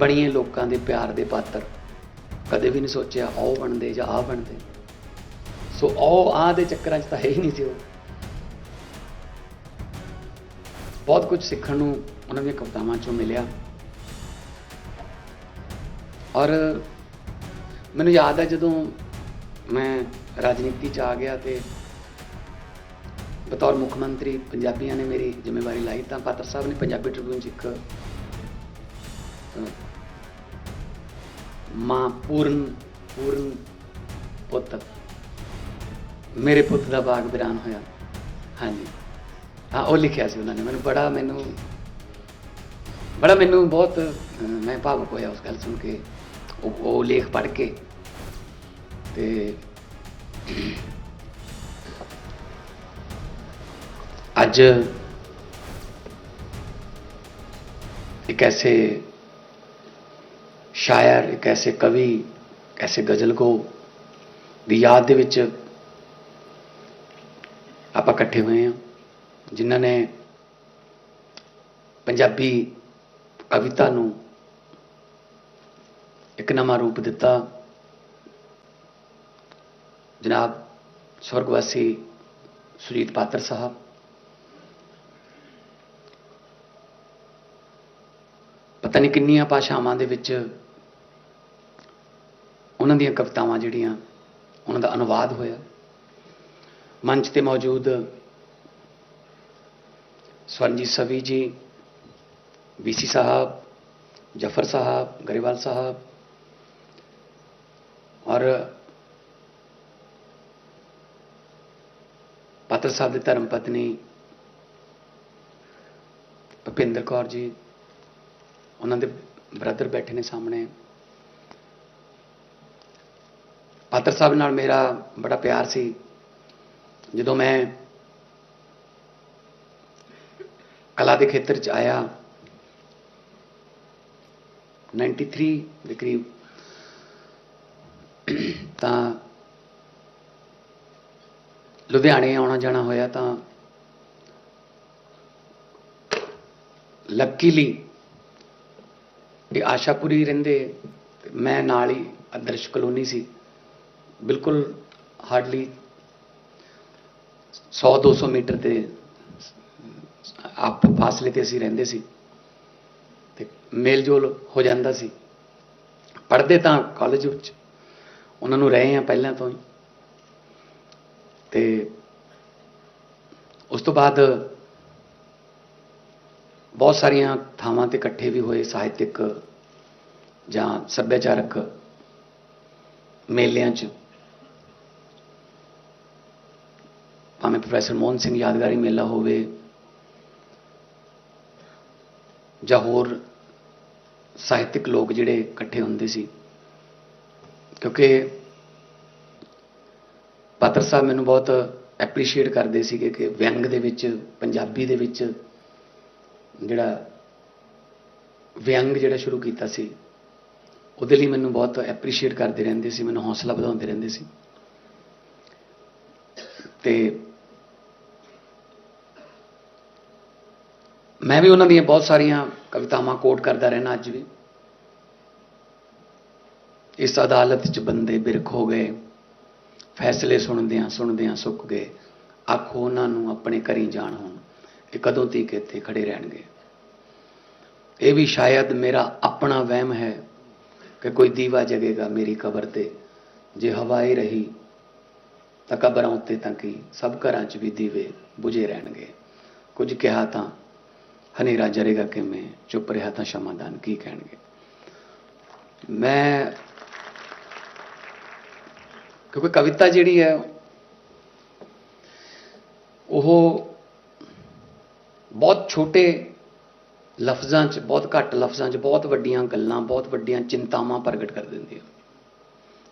ਬਣੀਏ ਲੋਕਾਂ ਦੇ ਪਿਆਰ ਦੇ ਪਾਤਰ। ਕਦੇ ਵੀ ਨਹੀਂ ਸੋਚਿਆ ਉਹ ਬਣਦੇ ਜਾਂ ਆਹ ਬਣਦੇ। ਸੋ ਉਹ ਆ ਦੇ ਚੱਕਰਾਂ 'ਚ ਤਾਂ ਹੈ ਹੀ ਨਹੀਂ ਸੀ ਉਹ। ਬਹੁਤ ਕੁਝ ਸਿੱਖਣ ਨੂੰ ਉਹਨਾਂ ਦੀਆਂ ਕਵਿਤਾਵਾਂ 'ਚੋਂ ਮਿਲਿਆ। ਔਰ ਮੈਨੂੰ ਯਾਦ ਹੈ ਜਦੋਂ ਮੈਂ ਰਾਜਨੀਤੀ 'ਚ ਆ ਗਿਆ ਤੇ ਬਤੌਰ ਮੁੱਖ ਮੰਤਰੀ ਪੰਜਾਬੀਆਂ ਨੇ ਮੇਰੀ ਜ਼ਿੰਮੇਵਾਰੀ ਲਾਈ ਤਾਂ ਪਾਤਰ ਸਾਹਿਬ ਨੇ ਪੰਜਾਬੀ ਟ੍ਰਿਬਿਊਨ 'ਚ ਇੱਕ ਮਾਂ ਪੂਰਨ ਪੂਰਨ ਪੁੱਤ। ਮੇਰੇ ਪੁੱਤ ਦਾ ਬਾਗ ਬਿਰਾਨ ਹੋਇਆ। ਹਾਂਜੀ। ਹਾਂ ਉਹ ਲਿਖਿਆ ਸੀ ਉਹਨਾਂ ਨੇ। ਮੈਨੂੰ ਬੜਾ ਮੈਨੂੰ ਬੜਾ ਮੈਨੂੰ ਬਹੁਤ ਮੈਂ ਭਾਵੁਕ ਹੋਇਆ ਉਸ ਗੱਲ ਸੁਣ ਕੇ। ਉਹ ਲੇਖ ਪੜ੍ਹ ਕੇ। ਤੇ ਅੱਜ ਇੱਕ ਐਸੇ ਸ਼ਾਇਰ ਇੱਕ ਐਸੇ ਕਵੀ ਇੱਕ ਐਸੇ ਗਜ਼ਲਗੋ ਦੀ ਯਾਦ ਦੇ ਵਿੱਚ ਆਪਾਂ ਇਕੱਠੇ ਹੋਏ ਹਾਂ, ਜਿਨ੍ਹਾਂ ਨੇ ਪੰਜਾਬੀ ਕਵਿਤਾ ਨੂੰ ਇੱਕ ਨਵਾਂ ਰੂਪ ਦਿੱਤਾ। ਜਨਾਬ ਸਵਰਗਵਾਸੀ ਸੁਜੀਤ ਪਾਤਰ ਸਾਹਿਬ। ਪਤਾ ਨਹੀਂ ਕਿੰਨੀਆਂ ਭਾਸ਼ਾਵਾਂ ਦੇ ਵਿੱਚ ਉਹਨਾਂ ਦੀਆਂ ਕਵਿਤਾਵਾਂ ਜਿਹੜੀਆਂ ਉਹਨਾਂ ਦਾ ਅਨੁਵਾਦ ਹੋਇਆ। ਮੰਚ ਤੇ ਮੌਜੂਦ ਸਵਰਨਜੀਤ ਸਵੀ ਜੀ ਵੀਸੀ ਸਾਹਿਬ, ਜਫਰ ਸਾਹਿਬ, ਗਰੇਵਾਲ ਸਾਹਿਬ ਔਰ ਪਾਤਰ ਸਾਹਿਬ ਦੇ ਧਰਮ ਪਤਨੀ ਭੁਪਿੰਦਰ ਕੌਰ ਜੀ, ਉਹਨਾਂ ਦੇ ਬ੍ਰਦਰ ਬੈਠੇ ਨੇ ਸਾਹਮਣੇ। ਪਾਤਰ ਸਾਹਿਬ ਨਾਲ ਮੇਰਾ ਬੜਾ ਪਿਆਰ ਸੀ। ਜਦੋਂ ਮੈਂ ਕਲਾ ਦੇ ਖੇਤਰ 'ਚ ਆਇਆ 93 ਦੇ ਕਰੀਬ, ਤਾਂ ਲੁਧਿਆਣੇ ਆਉਣਾ ਜਾਣਾ ਹੋਇਆ ਤਾਂ ਲੱਕੀਲੀ ਇਹ ਆਸ਼ਾਪੁਰੀ ਰਹਿੰਦੇ, ਮੈਂ ਨਾਲ ਹੀ ਆਦਰਸ਼ ਕਲੋਨੀ ਸੀ। ਬਿਲਕੁਲ ਹਾਰਡਲੀ 100 200 ਮੀਟਰ ਤੇ ਆਪ ਫਾਸਲੇ ਤੇ ਅਸੀਂ ਰਹਿੰਦੇ ਸੀ ਤੇ ਮੇਲ ਜੋਲ ਹੋ ਜਾਂਦਾ ਸੀ। ਪੜ੍ਹਦੇ ਤਾਂ ਕਾਲਜ ਵਿੱਚ, ਉਹਨਾਂ ਨੂੰ ਰਹੇ ਆ ਪਹਿਲਾਂ ਤੋਂ ਹੀ। ਤੇ ਉਸ ਤੋਂ ਬਾਅਦ ਬਹੁਤ ਸਾਰੀਆਂ ਥਾਵਾਂ ਤੇ ਇਕੱਠੇ ਵੀ ਹੋਏ, ਸਾਹਿਤਿਕ ਜਾਂ ਸੱਭਿਆਚਾਰਕ ਮੇਲਿਆਂ 'ਚ। ਭਾਵੇਂ ਪ੍ਰੋਫੈਸਰ ਮੋਹਨ ਸਿੰਘ ਯਾਦਗਾਰੀ ਮੇਲਾ ਹੋਵੇ ਜਾਂ ਹੋਰ ਸਾਹਿਤਿਕ ਲੋਕ ਜਿਹੜੇ ਇਕੱਠੇ ਹੁੰਦੇ ਸੀ। ਕਿਉਂਕਿ ਪਾਤਰ ਸਾਹਿਬ ਮੈਨੂੰ ਬਹੁਤ ਐਪਰੀਸ਼ੀਏਟ ਕਰਦੇ ਸੀਗੇ ਕਿ ਵਿਅੰਗ ਦੇ ਵਿੱਚ, ਪੰਜਾਬੀ ਦੇ ਵਿੱਚ ਜਿਹੜਾ ਵਿਅੰਗ ਜਿਹੜਾ ਸ਼ੁਰੂ ਕੀਤਾ ਸੀ, ਉਹਦੇ ਲਈ ਮੈਨੂੰ ਬਹੁਤ ਐਪਰੀਸ਼ੀਏਟ ਕਰਦੇ ਰਹਿੰਦੇ ਸੀ, ਮੈਨੂੰ ਹੌਸਲਾ ਵਧਾਉਂਦੇ ਰਹਿੰਦੇ ਸੀ। ਤੇ ਮੈਂ ਵੀ ਉਹਨਾਂ ਦੀਆਂ ਬਹੁਤ ਸਾਰੀਆਂ ਕਵਿਤਾਵਾਂ ਕੋਟ ਕਰਦਾ ਰਹਿਣਾ ਅੱਜ ਵੀ। ਇਸ ਅਦਾਲਤ 'ਚ ਬੰਦੇ ਬਿਰਖ ਹੋ ਗਏ, ਫੈਸਲੇ ਸੁਣਦਿਆਂ ਸੁਣਦਿਆਂ ਸੁੱਕ ਗਏ। ਆਖੋ ਉਹਨਾਂ ਨੂੰ ਆਪਣੇ ਘਰੀ ਜਾਣ ਹੁਣ, ਇਹ ਕਦੋਂ ਤੀਕ ਇੱਥੇ ਖੜੇ ਰਹਿਣਗੇ? ਇਹ ਵੀ ਸ਼ਾਇਦ ਮੇਰਾ ਆਪਣਾ ਵਹਿਮ ਹੈ ਕਿ ਕੋਈ ਦੀਵਾ ਜਗੇਗਾ ਮੇਰੀ ਕਬਰ ਤੇ। ਜੇ ਹਵਾ ਹੀ ਰਹੀ, ਤਾਂ ਕਬਰਾਂ ਉੱਤੇ ਤਾਂ ਕੀ, ਸਭ ਘਰਾਂ 'ਚ ਵੀ ਦੀਵੇ ਬੁਝੇ ਰਹਿਣਗੇ। ਕੁਝ ਕਿਹਾ ਤਾਂ ਹਨੇਰਾ ਜਰੇਗਾ ਕਿਵੇਂ ਚੁੱਪ ਰਿਹਾ ਤਾਂ ਸ਼ਮਾਦਾਨ ਕੀ ਕਹਿਣਗੇ? ਮੈਂ ਕਿਉਂਕਿ ਕਵਿਤਾ ਜਿਹੜੀ ਹੈ, ਉਹ ਬਹੁਤ ਛੋਟੇ ਲਫ਼ਜ਼ਾਂ 'ਚ, ਬਹੁਤ ਘੱਟ ਲਫ਼ਜ਼ਾਂ 'ਚ ਬਹੁਤ ਵੱਡੀਆਂ ਗੱਲਾਂ, ਬਹੁਤ ਵੱਡੀਆਂ ਚਿੰਤਾਵਾਂ ਪ੍ਰਗਟ ਕਰ ਦਿੰਦੀ ਹੈ।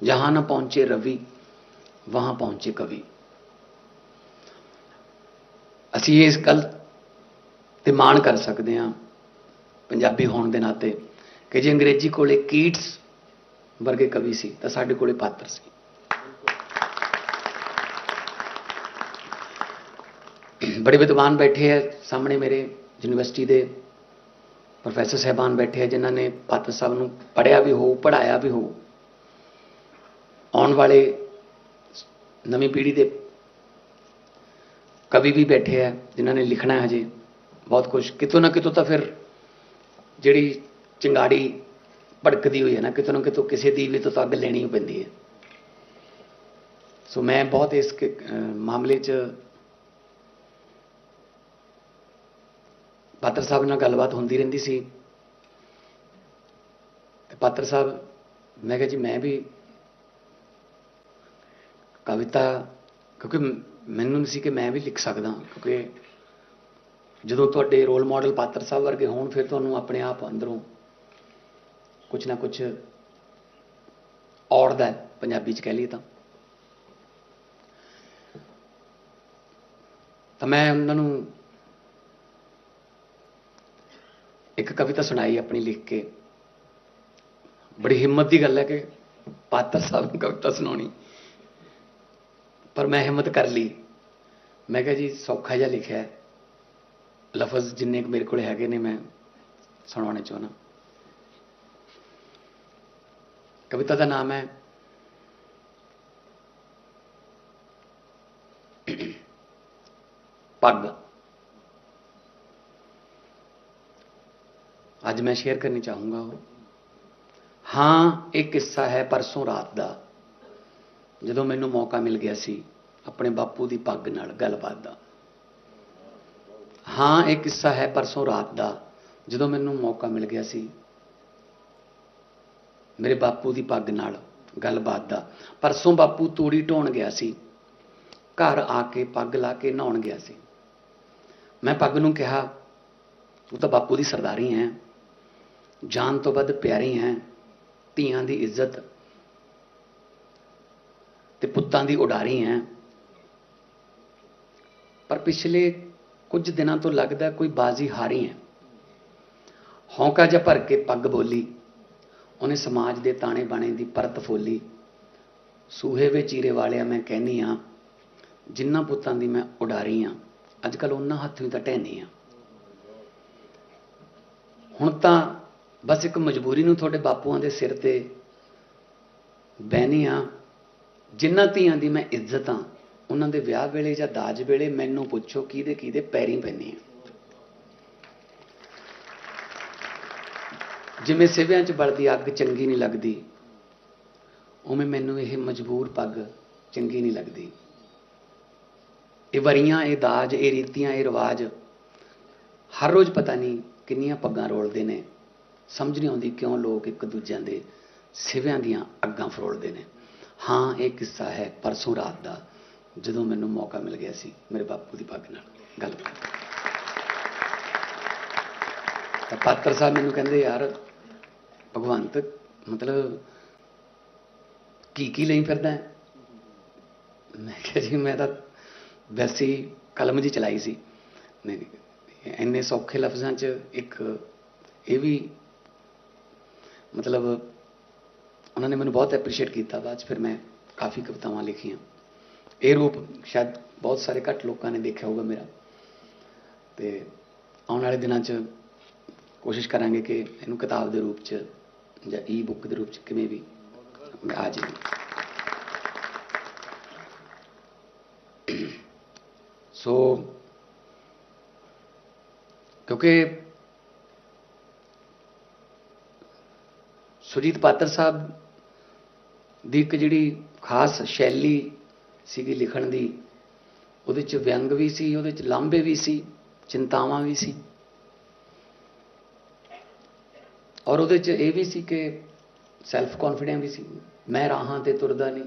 ਜਹਾਂ ਨਾ ਪਹੁੰਚੇ ਰਵੀ, ਵਹਾਂ ਪਹੁੰਚੇ ਕਵੀ। ਅਸੀਂ ਇਸ ਗੱਲ ਤੇ ਮਾਣ ਕਰ ਸਕਦੇ ਹਾਂ ਪੰਜਾਬੀ ਹੋਣ ਦੇ ਨਾਤੇ, ਕਿ ਜੇ ਅੰਗਰੇਜ਼ੀ ਕੋਲੇ ਕੀਟਸ ਵਰਗੇ ਕਵੀ ਸੀ, ਤਾਂ ਸਾਡੇ ਕੋਲੇ ਪਾਤਰ ਸੀ। ਬੜੇ ਵਿਦਵਾਨ ਬੈਠੇ ਹੈ ਸਾਹਮਣੇ ਮੇਰੇ ਯੂਨੀਵਰਸਿਟੀ ਦੇ ਪ੍ਰੋਫੈਸਰ ਸਹਿਬਾਨ ਬੈਠੇ ਹੈ ਜਿਨ੍ਹਾਂ ਨੇ ਪਾਤਰ ਸਾਹਿਬ ਨੂੰ ਪੜ੍ਹਿਆ ਵੀ ਹੋਊ, ਪੜ੍ਹਾਇਆ ਵੀ ਹੋਊ। ਆਉਣ ਵਾਲੇ ਨਵੀਂ ਪੀੜ੍ਹੀ ਦੇ ਕਵੀ ਵੀ ਬੈਠੇ ਹੈ ਜਿਨ੍ਹਾਂ ਨੇ ਲਿਖਣਾ ਹੈ ਹਜੇ। ਬਹੁਤ ਕੁਝ ਕਿਤੋਂ ਨਾ ਕਿਤੋਂ ਤਾਂ ਫਿਰ ਜਿਹੜੀ ਚਿੰਗਾੜੀ ਭੜਕਦੀ ਹੋਈ ਹੈ ਨਾ, ਕਿਤੋਂ ਨਾ ਕਿਤੋਂ ਕਿਸੇ ਦੀ ਵੀ ਤਾਂ ਅੱਗ ਲੈਣੀ ਪੈਂਦੀ ਹੈ। ਸੋ ਮੈਂ ਬਹੁਤ ਇਸ ਮਾਮਲੇ 'ਚ ਪਾਤਰ ਸਾਹਿਬ ਨਾਲ ਗੱਲਬਾਤ ਹੁੰਦੀ ਰਹਿੰਦੀ ਸੀ। ਤੇ ਪਾਤਰ ਸਾਹਿਬ, ਮੈਂ ਕਿਹਾ ਜੀ, ਮੈਂ ਵੀ ਕਵਿਤਾ, ਕਿਉਂਕਿ ਮੈਨੂੰ ਨਹੀਂ ਸੀ ਕਿ ਮੈਂ ਵੀ ਲਿਖ ਸਕਦਾ, ਕਿਉਂਕਿ ਜਦੋਂ ਤੁਹਾਡੇ ਰੋਲ ਮਾਡਲ ਪਾਤਰ ਸਾਹਿਬ ਵਰਗੇ ਹੋਣ, ਫਿਰ ਤੁਹਾਨੂੰ ਆਪਣੇ ਆਪ ਅੰਦਰੋਂ ਕੁਝ ਨਾ ਕੁਝ ਔੜਦਾ ਪੰਜਾਬੀ ਚ ਕਹਿ ਲਈਏ ਤਾਂ। ਤਾਂ ਮੈਂ ਉਹਨਾਂ ਨੂੰ ਇੱਕ ਕਵਿਤਾ ਸੁਣਾਈ ਆਪਣੀ ਲਿਖ ਕੇ। ਬੜੀ ਹਿੰਮਤ ਦੀ ਗੱਲ ਹੈ ਕਿ ਪਾਤਰ ਸਾਹਿਬ ਨੂੰ ਕਵਿਤਾ ਸੁਣਾਉਣੀ। ਪਰ ਮੈਂ ਹਿੰਮਤ ਕਰ ਲਈ। ਮੈਂ ਕਿਹਾ ਜੀ, ਸੌਖਾ ਜਿਹਾ ਲਿਖਿਆ ਹੈ। ਲਫ਼ਜ਼ ਜਿੰਨੇ ਕੁ ਮੇਰੇ ਕੋਲ ਹੈਗੇ ਨੇ ਮੈਂ ਸੁਣਾਉਣੇ ਚਾਹੁੰਦਾ। ਕਵਿਤਾ ਦਾ ਨਾਮ ਹੈ ਪੱਗ। ਅੱਜ ਮੈਂ ਸ਼ੇਅਰ ਕਰਨੀ ਚਾਹੂੰਗਾ ਉਹ। ਹਾਂ, ਇਹ ਕਿੱਸਾ ਹੈ ਪਰਸੋਂ ਰਾਤ ਦਾ। ਜਦੋਂ ਮੈਨੂੰ ਮੌਕਾ ਮਿਲ ਗਿਆ ਸੀ, ਆਪਣੇ ਬਾਪੂ ਦੀ ਪੱਗ ਨਾਲ ਗੱਲਬਾਤ ਦਾ। ਹਾਂ ਇਹ ਕਿੱਸਾ ਹੈ ਪਰਸੋਂ ਰਾਤ ਦਾ, ਜਦੋਂ ਮੈਨੂੰ ਮੌਕਾ ਮਿਲ ਗਿਆ ਸੀ। ਮੇਰੇ ਬਾਪੂ ਦੀ ਪੱਗ ਨਾਲ ਗੱਲਬਾਤ ਦਾ। ਪਰਸੋਂ ਬਾਪੂ ਤੂੜੀ ਢੋਣ ਗਿਆ ਸੀ। ਘਰ ਆ ਕੇ ਪੱਗ ਲਾ ਕੇ ਨਹਾਉਣ ਗਿਆ ਸੀ। ਮੈਂ ਪੱਗ ਨੂੰ ਕਿਹਾ, ਤੂੰ ਤਾਂ ਬਾਪੂ ਦੀ ਸਰਦਾਰੀ ਹੈ। ਜਾਨ ਤੋਂ ਵੱਧ ਪਿਆਰੀ ਹੈ। ਧੀਆਂ ਦੀ ਇੱਜ਼ਤ ਤੇ ਪੁੱਤਾਂ ਦੀ ਉਡਾਰੀ ਹੈ। ਪਰ ਪਿਛਲੇ ਕੁਝ ਦਿਨਾਂ ਤੋਂ ਲੱਗਦਾ ਕੋਈ ਬਾਜ਼ੀ ਹਾਰੀ ਹੈ। ਹੌਂਕਾ ਜਿਹਾ ਭਰ ਕੇ ਪੱਗ ਬੋਲੀ। ਉਹਨੇ ਸਮਾਜ ਦੇ ਤਾਣੇ ਬਾਣੇ ਦੀ ਪਰਤ ਫੋਲੀ। ਸੂਹੇ ਵੇ ਚੀਰੇ ਵਾਲਿਆ ਮੈਂ ਕਹਿਨੀ ਆ, ਜਿੰਨਾ ਪੁੱਤਾਂ ਦੀ ਮੈਂ ਉਡਾਰੀ ਆ ਅੱਜ ਕੱਲ ਉਹਨਾਂ ਹੱਥੋਂ ਹੀ ਤਾਂ ਢਹਿਨੀ ਆ। ਹੁਣ ਤਾਂ ਬਸ ਇੱਕ ਮਜਬੂਰੀ ਨੂੰ ਤੁਹਾਡੇ ਬਾਪੂਆਂ ਦੇ ਸਿਰ ਤੇ ਬਹਿਨੀ ਆ, ਜਿੰਨਾ ਧੀਆਂ ਦੀ ਮੈਂ ਇੱਜ਼ਤ ਆ ਉਹਨਾਂ ਦੇ ਵਿਆਹ ਵੇਲੇ ਜਾਂ ਦਾਜ ਵੇਲੇ ਮੈਨੂੰ ਪੁੱਛੋ ਕਿਹਦੇ ਕਿਹਦੇ ਪੈਰੀ ਪੈਣੀ ਆ। ਜਿਵੇਂ ਸਿਵਿਆਂ 'ਚ ਬਲਦੀ ਅੱਗ ਚੰਗੀ ਨਹੀਂ ਲੱਗਦੀ, ਉਵੇਂ ਮੈਨੂੰ ਇਹ ਮਜਬੂਰ ਪੱਗ ਚੰਗੀ ਨਹੀਂ ਲੱਗਦੀ। ਇਹ ਵਰੀਆਂ, ਇਹ ਦਾਜ, ਇਹ ਰੀਤੀਆਂ, ਇਹ ਰਿਵਾਜ ਹਰ ਰੋਜ਼ ਪਤਾ ਨਹੀਂ ਕਿੰਨੀਆਂ ਪੱਗਾਂ ਰੋਲਦੇ ਨੇ। ਸਮਝ ਨਹੀਂ ਆਉਂਦੀ ਕਿਉਂ ਲੋਕ ਇੱਕ ਦੂਜਿਆਂ ਦੇ ਸਿਵਿਆਂ ਦੀਆਂ ਅੱਗਾਂ ਫਰੋਲਦੇ ਨੇ। ਹਾਂ, ਇਹ ਕਿੱਸਾ ਹੈ ਪਰਸੋਂ ਰਾਤ ਦਾ। ਜਦੋਂ ਮੈਨੂੰ ਮੌਕਾ ਮਿਲ ਗਿਆ ਸੀ, ਮੇਰੇ ਬਾਪੂ ਦੀ ਪੱਗ ਨਾਲ ਗੱਲ ਤਾਂ ਪਾਤਰ ਸਾਹਿਬ ਮੈਨੂੰ ਕਹਿੰਦੇ, ਯਾਰ, ਭਗਵੰਤ, ਮਤਲਬ ਕੀ ਕੀ ਲਈ ਫਿਰਦਾ ਹੈ? ਮੈਂ ਕਿਹਾ ਜੀ, ਮੈਂ ਤਾਂ ਵੈਸੇ ਹੀ ਕਲਮ ਜੀ ਚਲਾਈ ਸੀ। ਨਹੀਂ, ਇੰਨੇ ਸੌਖੇ ਲਫ਼ਜ਼ਾਂ 'ਚ ਇੱਕ ਇਹ ਵੀ ਮਤਲਬ ਉਹਨਾਂ ਨੇ ਮੈਨੂੰ ਬਹੁਤ ਐਪਰੀਸ਼ੀਏਟ ਕੀਤਾ ਬਾਅਦ 'ਚ, ਫਿਰ ਮੈਂ ਕਾਫੀ ਕਵਿਤਾਵਾਂ ਲਿਖੀਆਂ। ਇਹ ਰੂਪ ਸ਼ਾਇਦ ਬਹੁਤ ਸਾਰੇ ਘੱਟ ਲੋਕਾਂ ਨੇ ਦੇਖਿਆ ਹੋਊਗਾ ਮੇਰਾ। ਤੇ ਆਉਣ ਵਾਲੇ ਦਿਨਾਂ 'ਚ ਕੋਸ਼ਿਸ਼ ਕਰਾਂਗੇ ਕਿ ਇਹਨੂੰ ਕਿਤਾਬ ਦੇ ਰੂਪ 'ਚ ਜਾਂ ਈ ਬੁੱਕ ਦੇ ਰੂਪ 'ਚ ਕਿਵੇਂ ਵੀ ਆ ਜਾਵੇ। ਸੋ ਕਿਉਂਕਿ ਸੁਜੀਤ ਪਾਤਰ ਸਾਹਿਬ ਦੀ ਇੱਕ ਜਿਹੜੀ ਖਾਸ ਸ਼ੈਲੀ ਸੀਗੀ ਲਿਖਣ ਦੀ। ਉਹਦੇ ਚ ਵਿਅੰਗ ਵੀ ਸੀ, ਉਹਦੇ ਚ ਲਾਂਭੇ ਵੀ ਸੀ, ਚਿੰਤਾਵਾਂ ਵੀ ਸੀ। ਔਰ ਉਹਦੇ ਚ ਇਹ ਵੀ ਸੀ ਕਿ ਸੈਲਫ ਕੌਨਫੀਡੈਂਸ ਵੀ ਸੀ। ਮੈਂ ਰਾਹਾਂ ਤੇ ਤੁਰਦਾ ਨਹੀਂ।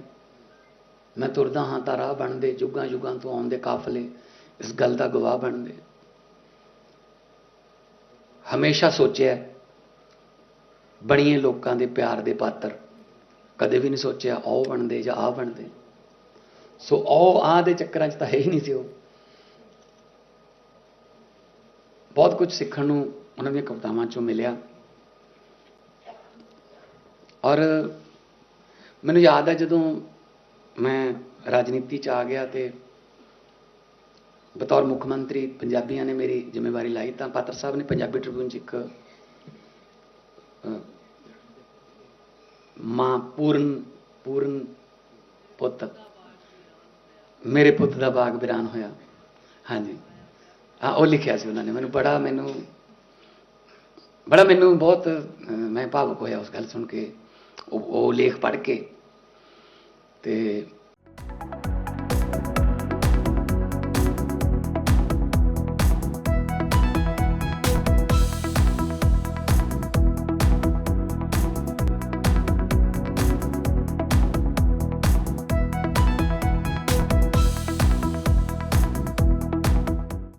ਮੈਂ ਤੁਰਦਾ ਹਾਂ ਤਾਂ ਰਾਹ ਬਣਦੇ, ਜੁਗਾਂ ਜੁਗਾਂ ਤੋਂ ਆਉਂਦੇ ਕਾਫਲੇ ਇਸ ਗੱਲ ਦਾ ਗਵਾਹ ਬਣਦੇ। ਹਮੇਸ਼ਾ ਸੋਚਿਆ, ਬਣੀਏ ਲੋਕਾਂ ਦੇ ਪਿਆਰ ਦੇ ਪਾਤਰ। ਕਦੇ ਵੀ ਨਹੀਂ ਸੋਚਿਆ, ਉਹ ਬਣਦੇ ਜਾਂ ਆ ਬਣਦੇ। ਸੋ ਉਹ ਆ ਦੇ ਚੱਕਰਾਂ 'ਚ ਤਾਂ ਹੈ ਹੀ ਨਹੀਂ ਸੀ ਉਹ। ਬਹੁਤ ਕੁਝ ਸਿੱਖਣ ਨੂੰ ਉਹਨਾਂ ਦੀਆਂ ਕਵਿਤਾਵਾਂ 'ਚੋਂ ਮਿਲਿਆ। ਔਰ ਮੈਨੂੰ ਯਾਦ ਹੈ ਜਦੋਂ ਮੈਂ ਰਾਜਨੀਤੀ 'ਚ ਆ ਗਿਆ ਤੇ ਬਤੌਰ ਮੁੱਖ ਮੰਤਰੀ ਪੰਜਾਬੀਆਂ ਨੇ ਮੇਰੀ ਜ਼ਿੰਮੇਵਾਰੀ ਲਈ, ਤਾਂ ਪਾਤਰ ਸਾਹਿਬ ਨੇ ਪੰਜਾਬੀ ਟ੍ਰਿਬਿਊਨ 'ਚ ਇੱਕ ਮਾਂ ਪੂਰਨ ਪੂਰਨ ਪੁੱਤ ਮੇਰੇ ਪੁੱਤ ਦਾ ਬਾਗ ਬਿਰਾਨ ਹੋਇਆ। ਹਾਂਜੀ। ਹਾਂ ਉਹ ਲਿਖਿਆ ਸੀ ਉਹਨਾਂ ਨੇ। ਮੈਨੂੰ ਬੜਾ ਮੈਨੂੰ ਬੜਾ ਮੈਨੂੰ ਬਹੁਤ ਮੈਂ ਭਾਵੁਕ ਹੋਇਆ ਉਸ ਗੱਲ ਸੁਣ ਕੇ। ਉਹ ਉਹ ਲੇਖ ਪੜ੍ਹ ਕੇ। ਤੇ